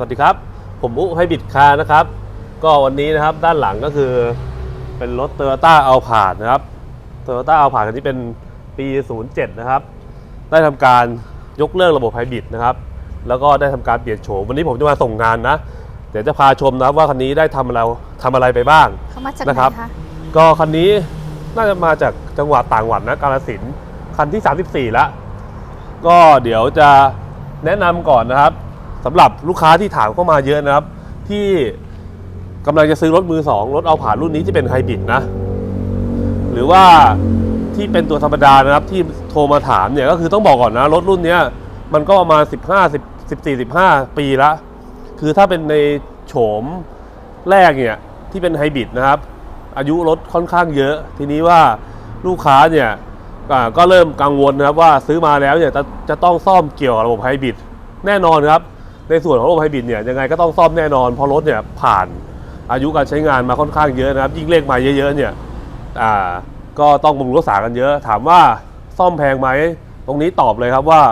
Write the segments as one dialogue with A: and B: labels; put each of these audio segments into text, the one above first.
A: สวัสดีครับ ผมอุไฮบิดคาร์นะครับ ก็วันนี้นะครับด้านหลังก็คือเป็นรถ t o y ยต้าเอาผาดนะครับ t o y ยต้าเอาผาดคันนี้เป็นปี 07 นะครับ ได้ทำการยกเลิกระบบไฮบริดนะครับ แล้วก็ได้ทำการเปลี่ยนโฉมวันนี้ผมจะมาส่งงานนะ เดี๋ยวจะพาชมนะครับว่าคันนี้ได้ทำอะไรทำอะไรไปบ้าง
B: เขามาจากไหน
A: นะครับ
B: คะ
A: ก็คันนี้น่าจะมาจากจังหวัดต่างจังหวัดนะกาลสินธุ์คันที่ 34 แล้วก็เดี๋ยวจะแนะนำก่อนนะครับ สำหรับลูกค้าที่ถามเข้ามาเยอะนะครับ ที่กำลังจะซื้อรถมือสองรถเอาผ่านรุ่นนี้ที่เป็นไฮบริดนะ หรือว่าที่เป็นตัวธรรมดานะครับที่โทรมาถามเนี่ยก็คือต้องบอกก่อนนะ รถรุ่นนี้มันก็ประมาณ 15 10 14 15 ปีละคือถ้าเป็นในโฉมแรกเนี่ยที่เป็นไฮบริดนะครับ อายุรถค่อนข้างเยอะ ทีนี้ว่าลูกค้าเนี่ยก็เริ่มกังวลนะครับว่าซื้อมาแล้วเนี่ยจะจะต้องซ่อมเกี่ยวกับระบบไฮบริดแน่นอนครับ ในส่วนของระบบไฮบริดเนี่ยยังไงก็ต้องซ่อมแน่นอนเพราะรถเนี่ยผ่านอายุการใช้งานมาค่อนข้างเยอะนะครับยิ่งเลขมาเยอะๆเนี่ยอ่าก็ต้องบำรุงรักษากันเยอะ ถามว่าซ่อมแพงไหมตรงนี้ตอบเลยครับว่า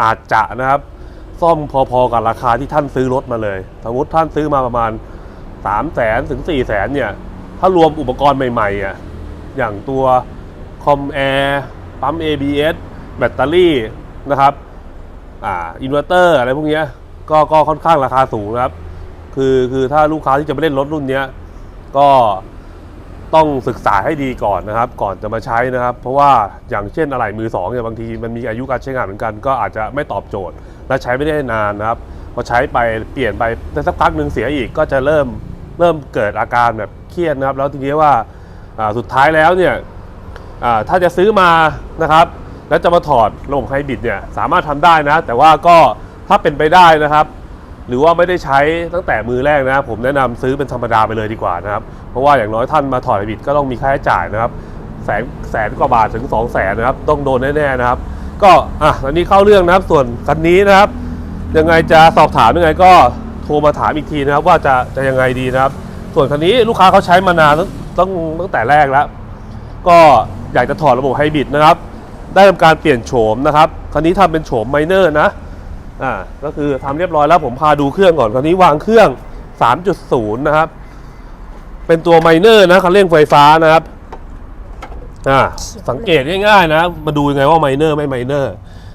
A: อาจจะนะครับ ซ่อมพอๆกับราคาที่ท่านซื้อรถมาเลยสมมติท่านซื้อมาประมาณ3 0 0แสนถึง4 0 0แสนเนี่ยถ้ารวมอุปกรณ์ใหม่ๆอะอย่างตัวคอมแอร์ปั๊ม ABS แบตเตอรี่นะครับ อ่าอินเวอร์เตอร์อะไรพวกนี้ก็ก็ค่อนข้างราคาสูงนะครับ คือคือถ้าลูกค้าที่จะไปเล่นรถรุ่นนี้ก็ต้องศึกษาให้ดีก่อนนะครับ ก่อนจะมาใช้นะครับ เพราะว่าอย่างเช่นอะไหล่มือสองเนี่ยบางทีมันมีอายุการใช้งานเหมือนกัน ก็อาจจะไม่ตอบโจทย์ และใช้ไม่ได้นานนะครับพอใช้ไปเปลี่ยนไปได้สักพักหนึ่งเสียอีกก็จะเริ่มเริ่มเกิดอาการแบบเครียดนะครับ แล้วทีนี้ว่าอ่าสุดท้ายแล้วเนี่ยอ่าถ้าจะซื้อมานะครับ แล้วจะมาถอดระบบไฮบริดเนี่ยสามารถทำได้นะ แต่ว่าก็ถ้าเป็นไปได้นะครับ หรือว่าไม่ได้ใช้ตั้งแต่มือแรกนะ ผมแนะนำซื้อเป็นธรรมดาไปเลยดีกว่านะครับ เพราะว่าอย่างน้อยท่านมาถอดไฮบริดก็ต้องมีค่าใช้จ่ายนะครับแสนแสนกว่าบาทถึง2องแสนนะครับ ต้องโดนแน่ๆนะครับ ก็อะตอนนี้เข้าเรื่องนะครับส่วนคันนี้นะครับ ยังไงจะสอบถามยังไงก็โทรมาถามอีกทีนะครับ ว่าจะจะยังไงดีนะครับ ส่วนคันนี้ลูกค้าเขาใช้มานานตั้งตั้งตั้งแต่แรกแล้ว ก็อยากจะถอดระบบไฮบริดนะครับ ได้ทำการเปลี่ยนโฉมนะครับคันนี้ทำเป็นโฉมไมเนอร์นะอ่าก็คือทำเรียบร้อยแล้วผมพาดูเครื่องก่อนคันนี้วางเครื่อง 3.0 นะครับ เป็นตัวไมเนอร์นะคันเร่งไฟฟ้านะครับอ่าสังเกตง่ายๆนะ มาดูยังไงว่าไมเนอร์ไม่ไมเนอร์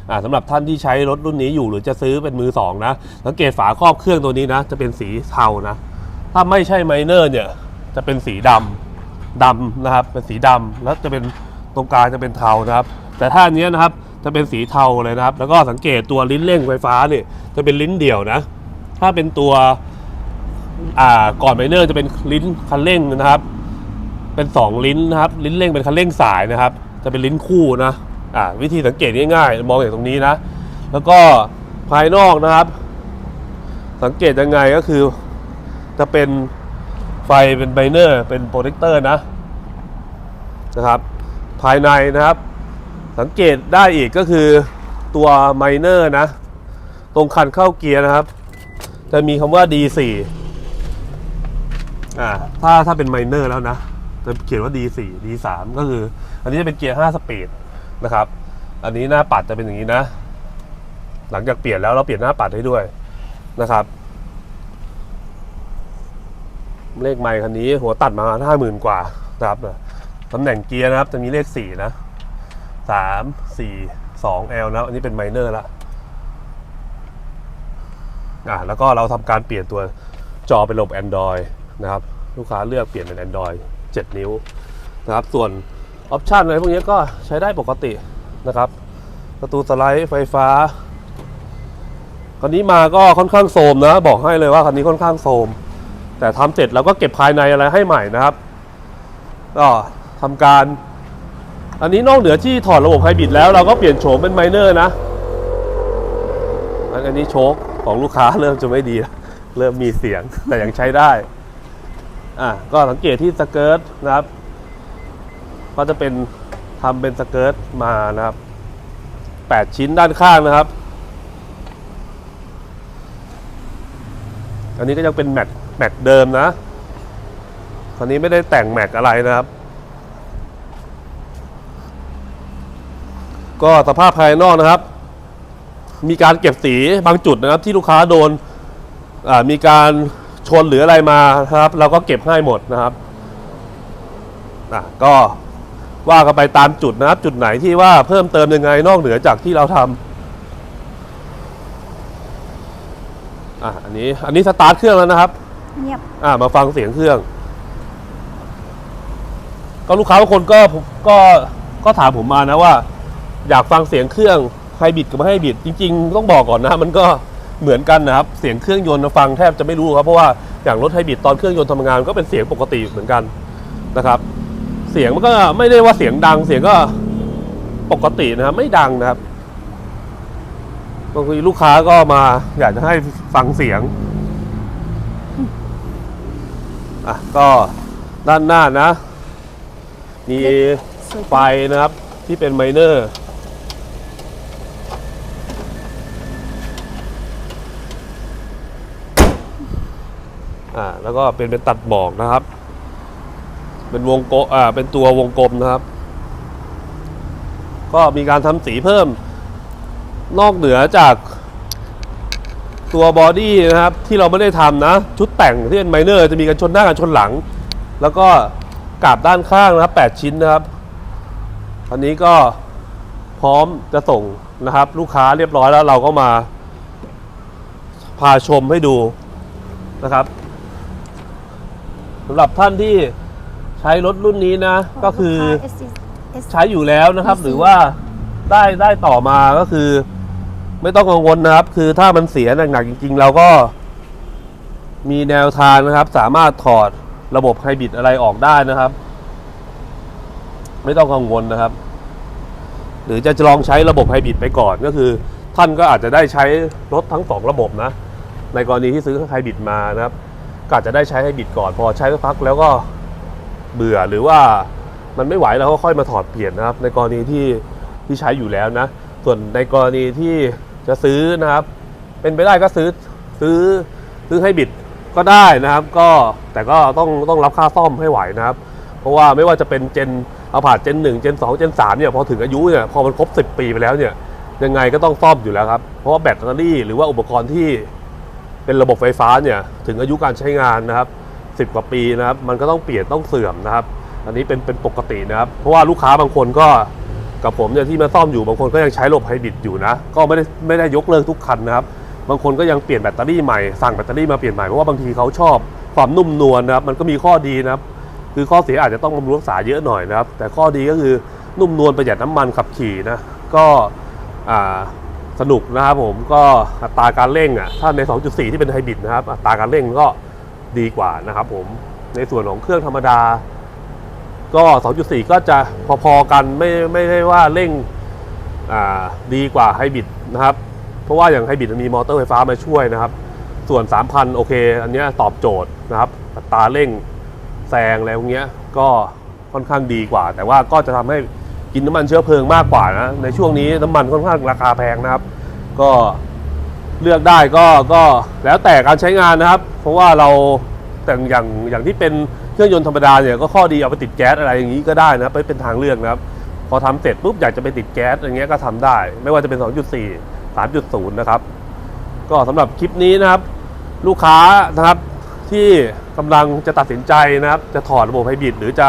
A: อ่าสำหรับท่านที่ใช้รถรุ่นนี้อยู่หรือจะซื้อเป็นมือสองนะ สังเกตฝาครอบเครื่องตัวนี้นะ จะเป็นสีเทานะ ถ้าไม่ใช่ไมเนอร์เนี่ย จะเป็นสีดำดำนะครับ เป็นสีดำแล้วจะเป็น ตรงกลางจะเป็นเทานะครับ แต่ถ้าอันนี้นะครับจะเป็นสีเทาเลยนะครับ แล้วก็สังเกตตัวลิ้นเร่งไฟฟ้าเนี่ยจะเป็นลิ้นเดี่ยวนะ ถ้าเป็นตัวอ่าก่อนไมเนอร์จะเป็นลิ้นคันเร่งนะครับ เป็นสองลิ้นนะครับ ลิ้นเร่งเป็นคันเร่งสายนะครับ จะเป็นลิ้นคู่นะอ่าวิธีสังเกตง่ายๆ มองอย่างตรงนี้นะ แล้วก็ภายนอกนะครับ สังเกตยังไงก็คือจะเป็นไฟเป็นไบเนอร์เป็นโปรเทคเตอร์นะนะครับ ภายในนะครับ สังเกตได้อีกก็คือตัวไมเนอร์นะ ตรงคันเข้าเกียร์นะครับ จะมีคำว่า D4 อ่าถ้าถ้าเป็นไมเนอร์แล้วนะจะเขียนว่า D4 D3 ก็คือ อันนี้จะเป็นเกียร์ 5 สปีดนะครับ อันนี้หน้าปัดจะเป็นอย่างนี้นะ หลังจากเปลี่ยนแล้วเราเปลี่ยนหน้าปัดให้ด้วยนะครับ เลขไมค์คันนี้หัวตัดมาห้าหมื่นกว่านะครับ ตำแหน่งเกียร์นะครับ จะมีเลขสี่นะสามสี่สอง L นะอันนี้เป็นไมเนอร์ละอะแล้วก็เราทำการเปลี่ยนตัวจอเป็นระบบ Android นะครับ ลูกค้าเลือกเปลี่ยนเป็น Android 7 นิ้วนะครับ ส่วนออปชันอะไรพวกนี้ก็ใช้ได้ปกตินะครับประตูสไลด์ไฟฟ้า คันนี้มาก็ค่อนข้างโทมนะ บอกให้เลยว่าคันนี้ค่อนข้างโทมแต่ทำเสร็จเราก็เก็บภายในอะไรให้ใหม่นะครับก็ ทำการ อันนี้นอกเหนือที่ถอดระบบไฮบริดแล้วเราก็เปลี่ยนโฉมเป็นไมเนอร์นะ อันนี้โชคของลูกค้าเริ่มจะไม่ดี เริ่มมีเสียงแต่ยังใช้ได้ อะก็สังเกตที่สเกิร์ตนะครับ ก็จะเป็นทำเป็นสเกิร์ตมานะครับ8ชิ้นด้านข้างนะครับ อันนี้ก็ยังเป็นแม็กแม็กเดิมนะคราวนี้ไม่ได้แต่งแม็กอะไรนะครับ ก็สภาพภายนอกนะครับ มีการเก็บสีบางจุดนะครับที่ลูกค้าโดนอ่ามีการชนหรืออะไรมานะครับ เราก็เก็บให้หมดนะครับอะก็ว่ากันไปตามจุดนะครับ จุดไหนที่ว่าเพิ่มเติมยังไงนอกเหนือจากที่เราทำอะอันนี้อันนี้สตาร์ทเครื่องแล้วนะครับ
B: เงียบ
A: อ่ามาฟังเสียงเครื่อง ก็ลูกค้าบางคนก็ก็ก็ถามผมมานะว่า อยากฟังเสียงเครื่องไฮบริดกับไม่ไฮบิดจริง ๆ ต้องบอกก่อนนะมันก็เหมือนกันนะครับ เสียงเครื่องยนต์ฟังแทบจะไม่รู้ครับ เพราะว่าอย่างรถไฮบริดตอนเครื่องยนต์ทำงานก็เป็นเสียงปกติเหมือนกันนะครับ เสียงมันก็ไม่ได้ว่าเสียงดังเสียงก็ปกตินะครับ ไม่ดังนะครับบางทีลูกค้าก็มาอยากจะให้ฟังเสียงอะก็ด้านหน้านะ มีไฟนะครับที่เป็นไมเนอร์ อ่าแล้วก็เป็นเป็นตัดหมอกนะครับ เป็นวงกอ่าเป็นตัววงกลมนะครับ ก็มีการทำสีเพิ่ม นอกเหนือจากตัวบอดี้นะครับ ที่เราไม่ได้ทำนะ ชุดแต่งที่เป็นไมเนอร์จะมีกันชนหน้ากันชนหลัง แล้วก็กาบด้านข้างนะครับ 8 ชิ้นนะครับ อันนี้ก็พร้อมจะส่งนะครับ ลูกค้าเรียบร้อยแล้วเราก็มา พาชมให้ดูนะครับ สำหรับท่านที่ใช้รถรุ่นนี้นะ ก็คือ
B: ลูกา SC SC
A: ใช้อยู่แล้วนะครับ
B: มีสี
A: หรือว่าได้ได้ต่อมาก็คือ ไม่ต้องกังวลนะครับ คือถ้ามันเสียหนักๆจริง ๆ เราก็ มีแนวทางนะครับ สามารถถอดระบบไฮบริดอะไรออกได้นะครับ ไม่ต้องกังวลนะครับ หรือจะลองใช้ระบบไฮบริดไปก่อนก็คือ ท่านก็อาจจะได้ใช้รถทั้งสองระบบนะ ในกรณีที่ซื้อไฮบริดมานะครับ ก็อาจจะได้ใช้ไฮบริดก่อนพอใช้สักพักแล้วก็เบื่อหรือว่ามันไม่ไหวเราก็ค่อยมาถอดเปลี่ยนนะครับ ในกรณีที่ที่ใช้อยู่แล้วนะ ส่วนในกรณีที่จะซื้อนะครับ เป็นไปได้ก็ซื้อซื้อซื้อไฮบริดก็ได้นะครับ ก็แต่ก็ต้องต้องรับค่าซ่อมให้ไหวนะครับ เพราะว่าไม่ว่าจะเป็นเจนอาผ่าเจนหนึ่งเจนสองเจนสามเนี่ยพอถึงอายุเนี่ยพอมันครบ 10 ปีไปแล้วเนี่ยยังไงก็ต้องซ่อมอยู่แล้วครับ เพราะว่าแบตเตอรี่หรือว่าอุปกรณ์ที่ เป็นระบบไฟฟ้าเนี่ยถึงอายุการใช้งานนะครับ 10 กว่าปีนะครับ มันก็ต้องเปลี่ยนต้องเสื่อมนะครับ อันนี้เป็นเป็นปกตินะครับ เพราะว่าลูกค้าบางคนก็กับผมเนี่ยที่มาซ่อมอยู่บางคนก็ยังใช้ระบบไฮบริดอยู่นะ ก็ไม่ได้ไม่ได้ยกเลิกทุกคันนะครับ บางคนก็ยังเปลี่ยนแบตเตอรี่ใหม่สั่งแบตเตอรี่มาเปลี่ยนใหม่เพราะว่าบางทีเขาชอบความนุ่มนวลนะครับ มันก็มีข้อดีนะครับ คือข้อเสียอาจจะต้องบำรุงรักษาเยอะหน่อยนะครับ แต่ข้อดีก็คือนุ่มนวลประหยัดน้ำมันขับขี่นะ ก็อ่า สนุกนะครับผมก็อัตราการเร่งอะถ้าใน 2.4 ที่เป็นไฮบริดนะครับ อัตราการเร่งก็ดีกว่านะครับผมในส่วนของเครื่องธรรมดา ก็ 2.4 ก็จะพอๆกันไม่ไม่ได้ว่าเร่งดีกว่าไฮบริดนะครับ เพราะว่าอย่างไฮบริดมันมีมอเตอร์ไฟฟ้ามาช่วยนะครับ ส่วน 3,000 โอเค อันเนี้ยตอบโจทย์นะครับอัตราเร่งแซงอะไรพวกเนี้ยก็ค่อนข้างดีกว่า แต่ว่าก็จะทำให้ กินน้ำมันเชื้อเพลิงมากกว่านะในช่วงนี้น้ำมันค่อนข้างราคาแพงนะครับ ก็เลือกได้ก็ก็แล้วแต่การใช้งานนะครับ เพราะว่าเราแต่อย่างอย่างที่เป็นเครื่องยนต์ธรรมดาเนี่ยก็ข้อดีเอาไปติดแก๊สอะไรอย่างนี้ก็ได้นะไปเป็นทางเลือกนะครับพอทำเสร็จปุ๊บอยากจะไปติดแก๊สอย่างเงี้ยก็ทำได้ ไม่ว่าจะเป็น 2.4 3.0 นะครับ ก็สำหรับคลิปนี้นะครับ ลูกค้านะครับที่กำลังจะตัดสินใจนะครับ จะถอดระบบไฮบริดหรือจะ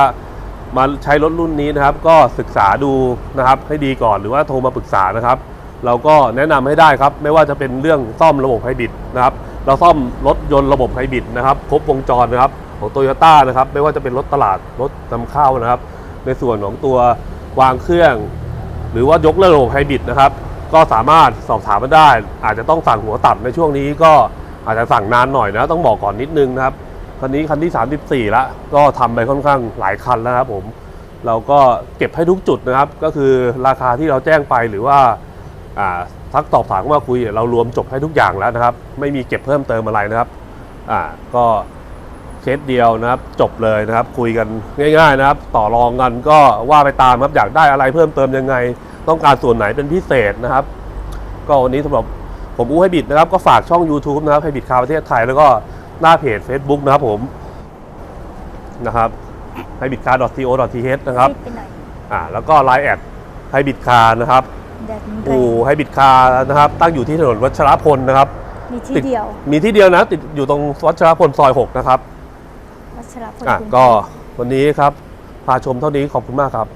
A: มาใช้รถรุ่นนี้นะครับ ก็ศึกษาดูนะครับให้ดีก่อนหรือว่าโทรมาปรึกษานะครับ เราก็แนะนำให้ได้ครับ ไม่ว่าจะเป็นเรื่องซ่อมระบบไฮบริดนะครับ เราซ่อมรถยนต์ระบบไฮบริดนะครับ ครบวงจรนะครับ ของโตโยต้านะครับ ไม่ว่าจะเป็นรถตลาดรถนำเข้านะครับ ในส่วนของตัววางเครื่อง หรือว่ายกเลิกระบบไฮบริดนะครับ ก็สามารถสอบถามมาได้ อาจจะต้องสั่งหัวตัดในช่วงนี้ก็อาจจะสั่งนานหน่อยนะต้องบอกก่อนนิดนึงนะครับ คันนี้คันที่ 34แล้วก็ทำไปค่อนข้างหลายคันแล้วครับผม เราก็เก็บให้ทุกจุดนะครับ ก็คือราคาที่เราแจ้งไปหรือว่าอ่าทักตอบถามมาคุยเรารวมจบให้ทุกอย่างแล้วนะครับ ไม่มีเก็บเพิ่มเติมอะไรนะครับอ่าก็เคสเดียวนะครับจบเลยนะครับ คุยกันง่ายๆนะครับ ต่อรองกันก็ว่าไปตามครับอยากได้อะไรเพิ่มเติมยังไง ต้องการส่วนไหนเป็นพิเศษนะครับ ก็วันนี้สำหรับผมอู้ให้บิดนะครับ ก็ฝากช่อง YouTube นะครับให้บิดคาประเทศไทยแล้วก็ หน้าเพจ Facebook นะครับผมนะครับให้บิดคา .co.th นะครับ
B: รีบไปหน่อย
A: อ่าแล้วก็ไลน์แอดให้บิดคานะครับ
B: แดดมันแร
A: อู่
B: ง
A: ให้บิดคานะครับ ตั้งอยู่ที่ถนนวัชรพลนะครับ
B: มีที่
A: ติด
B: เดียว
A: มีที่เดียวนะติดอยู่ตรงวัชรพลซอย 6 นะครับ
B: วัชรพล
A: อะ
B: กรุงเทพ
A: ก็วันนี้ครับ พาชมเท่านี้ขอบคุณมากครับ